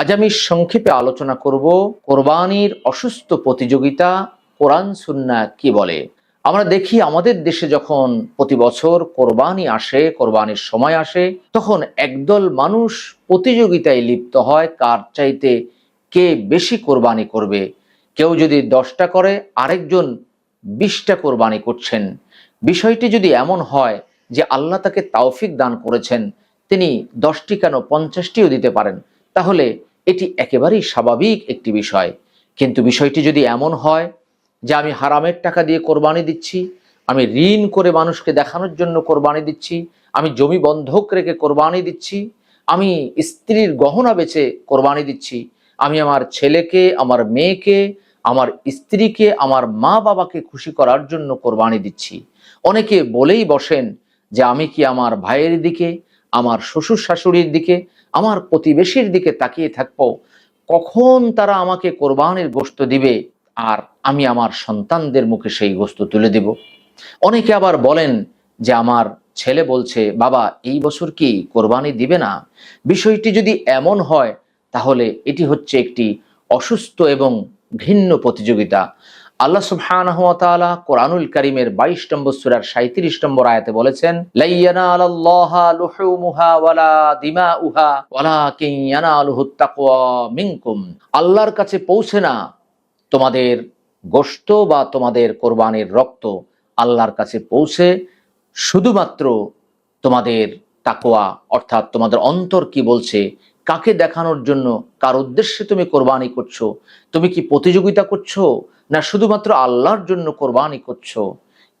আজ আমি সংক্ষেপে আলোচনা করব কোরবানির অসুস্থ প্রতিযোগিতা কোরআন, সুন্না কি বলে? আমরা দেখি আমাদের দেশে যখন প্রতি বছর কোরবানি আসে, কোরবানির সময় আসে, তখন একদল মানুষ প্রতিযোগিতায় লিপ্ত হয়, কার চাইতে কে বেশি কোরবানি করবে? কেউ যদি দশটা করে, আরেকজন বিশটা কোরবানি করছেন। বিষয়টি যদি এমন হয় যে আল্লাহ তাকে তাওফিক দান করেছেন, তিনি দশটি কেন পঞ্চাশটিও দিতে পারেন, তাহলে এটি একেবারেই স্বাভাবিক একটি বিষয়। কিন্তু বিষয়টি যদি এমন হয় যে আমি হারামের টাকা দিয়ে কোরবানি দিচ্ছি, আমি ঋণ করে মানুষকে দেখানোর জন্য কোরবানি দিচ্ছি, আমি জমি বন্ধক রেখে কোরবানি দিচ্ছি, আমি স্ত্রীর গহনা বেছে কোরবানি দিচ্ছি, আমি আমার ছেলেকে, আমার মেয়েকে, আমার স্ত্রীকে, আমার মা বাবাকে খুশি করার জন্য কোরবানি দিচ্ছি। অনেকে বলেই বসেন যে আমি কি আমার ভাইয়ের দিকে আমার শ্বশুর শাশুড়ির দিকে, আমার প্রতিবেশীর দিকে তাকিয়ে থাকব। কখন তারা আমাকে কোরবানির গোস্ত দিবে? আর আমি আমার সন্তানদের মুখে সেই গোস্ত তুলে দেব। অনেকে আবার বলেন যে আমার ছেলে বলছে, বাবা, এই বছর কি কোরবানি দিবে না? বিষয়টি যদি এমন হয়, তাহলে এটি হচ্ছে একটি অসুস্থ এবং ঘৃণ্য প্রতিযোগিতা। আল্লাহ সুবহানাহু ওয়া তাআলা কোরআনুল কারীমের 22 নম্বর সূরার 37 নম্বর আয়াতে বলেছেন লাইয়ানা আলাল্লাহা লুহুমুহা ওয়ালা দিমাউহা ওয়ালাকিন ইয়ানালুহুত তাকওয়া মিনকুম। আল্লাহর কাছে পৌঁছে না তোমাদের গোশত বা তোমাদের কোরবানির রক্ত আল্লাহর কাছে পৌঁছে শুধুমাত্র তোমাদের তাকোয়া অর্থাৎ তোমাদের অন্তর কি বলছে কাকে দেখানোর জন্য কার উদ্দেশ্যে তুমি কোরবানি করছো তুমি কি প্রতিযোগিতা করছো না শুধুমাত্র আল্লাহর জন্য কোরবানি করছো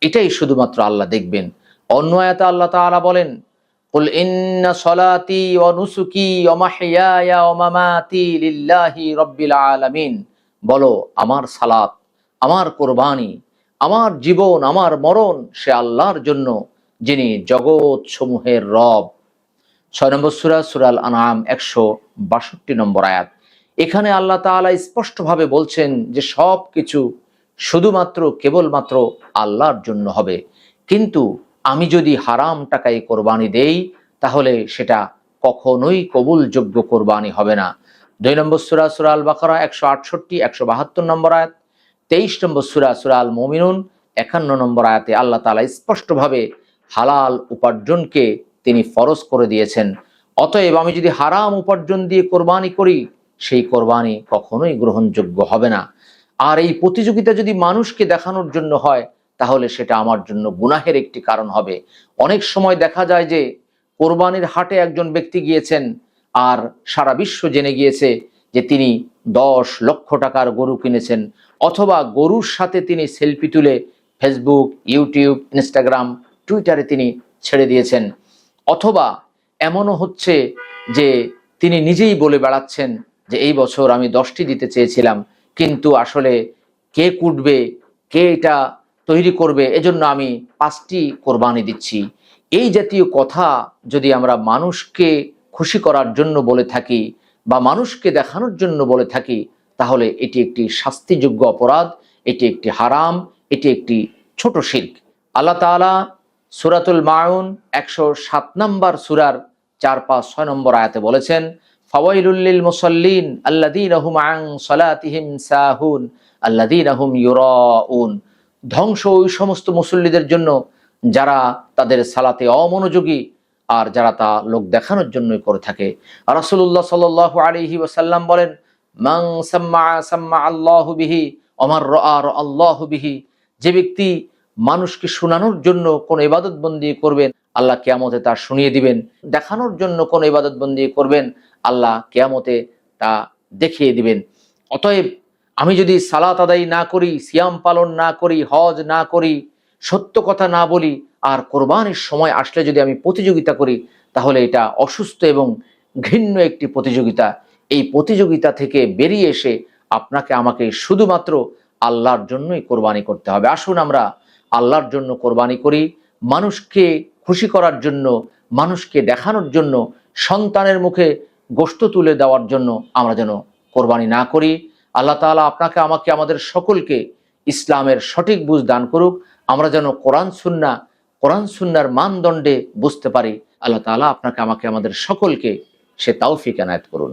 এটাই শুধুমাত্র আল্লাহ দেখবেন অন্য আয়াতে আল্লাহ তাআলা বলেন قل إن صلاتي ونسكي ومحياي ومماتي لله رب العالمين বলো আমার সালাত আমার কোরবানি আমার জীবন আমার মরণ সে আল্লাহর জন্য যিনি জগৎ সমূহের রব ছয় নম্বর সুরা, সুরাল আনাম একশো বাষট্টি নম্বর আয়াত। এখানে আল্লাহ তাআলা স্পষ্টভাবে বলছেন যে সব কিছু শুধুমাত্র, কেবলমাত্র আল্লাহর জন্য হবে। কিন্তু আমি যদি হারাম টাকায় কোরবানি দেই, তাহলে সেটা কখনোই কবুলযোগ্য কোরবানি হবে না। দুই নম্বর সুরা সুরা আল বাকারা, একশো আটষট্টি, একশো বাহাত্তর নম্বর আয়াত। তেইশ নম্বর সুরা সুরা আল মমিনুন, একান্ন নম্বর আয়াতে আল্লাহ তালা স্পষ্টভাবে হালাল উপার্জনকে তিনি ফরজ করে দিয়েছেন। অতএব আমি যদি হারাম উপার্জন দিয়ে কোরবানি করি, সেই কোরবানি কখনোই গ্রহণযোগ্য হবে না। আর এই প্রতিযোগিতা যদি মানুষকে দেখানোর জন্য হয়, তাহলে সেটা আমার জন্য গুনাহের একটি কারণ হবে। অনেক সময় দেখা যায় যে কোরবানির হাটে একজন ব্যক্তি গিয়েছেন আর সারা বিশ্ব জেনে গিয়েছে যে তিনি দশ লক্ষ টাকার গরু কিনেছেন অথবা গরুর সাথে তিনি সেলফি তুলে ফেসবুক, ইউটিউব, ইনস্টাগ্রাম, টুইটারে তিনি ছেড়ে দিয়েছেন। অথবা এমনও হচ্ছে যে তিনি নিজেই বলে বেড়াচ্ছেন যে এই বছর আমি দশটি দিতে চেয়েছিলাম, কিন্তু আসলে কে কুটবে, কে এটা তৈরি করবে, এজন্য আমি পাঁচটি কোরবানি দিচ্ছি। এই জাতীয় কথা যদি আমরা মানুষকে খুশি করার জন্য বলে থাকি বা মানুষকে দেখানোর জন্য বলে থাকি, তাহলে এটি একটি শাস্তিযোগ্য অপরাধ, এটি একটি হারাম, এটি একটি ছোট শিল্প আল্লাহ তাআলা সুরাতুল মাউন একশো সাত নম্বর সুরার চার পাঁচ ছয় নম্বর আয়াতে বলেছেন ফাওয়াইলুল্লিল মুসল্লিন আল্লাদিন আহুম আং সলাতিহিম সাহুন আল্লাদিন আহুম ইউরাউন। ধ্বংস ওই সমস্ত মুসল্লিদের জন্য যারা তাদের সালাতে অমনোযোগী আর যারা তা লোক দেখানোর জন্যই করে থাকে। রাসূলুল্লাহ সাল্লাল্লাহু আলাইহি ওয়াসাল্লাম বলেন মাং সাম্মা সাম্মা আল্লাহু বিহি, অমার আল্লাহু বিহি। যে ব্যক্তি মানুষকে শোনানোর জন্য কোন ইবাদত বন্দি করবেন, আল্লাহ কেয়ামতে তা শুনিয়ে দিবেন। দেখানোর জন্য কোন ইবাদত বন্দি করবেন, আল্লাহ কেয়ামতে তা দেখিয়ে দিবেন। অতএব আমি যদি সালাত আদায় না করি, সিয়াম পালন না করি, হজ না করি, সত্য কথা না বলি, আর কোরবানির সময় আসলে যদি আমি প্রতিযোগিতা করি, তাহলে এটা অসুস্থ এবং ঘৃণ্য একটি প্রতিযোগিতা। এই প্রতিযোগিতা থেকে বেরিয়ে এসে আপনাকে আমাকে শুধুমাত্র আল্লাহর জন্যই কোরবানি করতে হবে। আসুন আমরা আল্লাহর জন্য কোরবানি করি, মানুষকে খুশি করার জন্য, মানুষকে দেখানোর জন্য, সন্তানের মুখে গোস্ত তুলে দেওয়ার জন্য আমরা যেন কোরবানি না করি। আল্লাহ তাআলা আপনাকে, আমাকে, আমাদের সকলকে ইসলামের সঠিক বুঝ দান করুক। আমরা যেন কোরআন, সুন্না, কোরআন, সুন্নার মানদণ্ডে বুঝতে পারি। আল্লাহ তাআলা আপনাকে, আমাকে, আমাদের সকলকে সে তাওফিক এনায়েত করুন।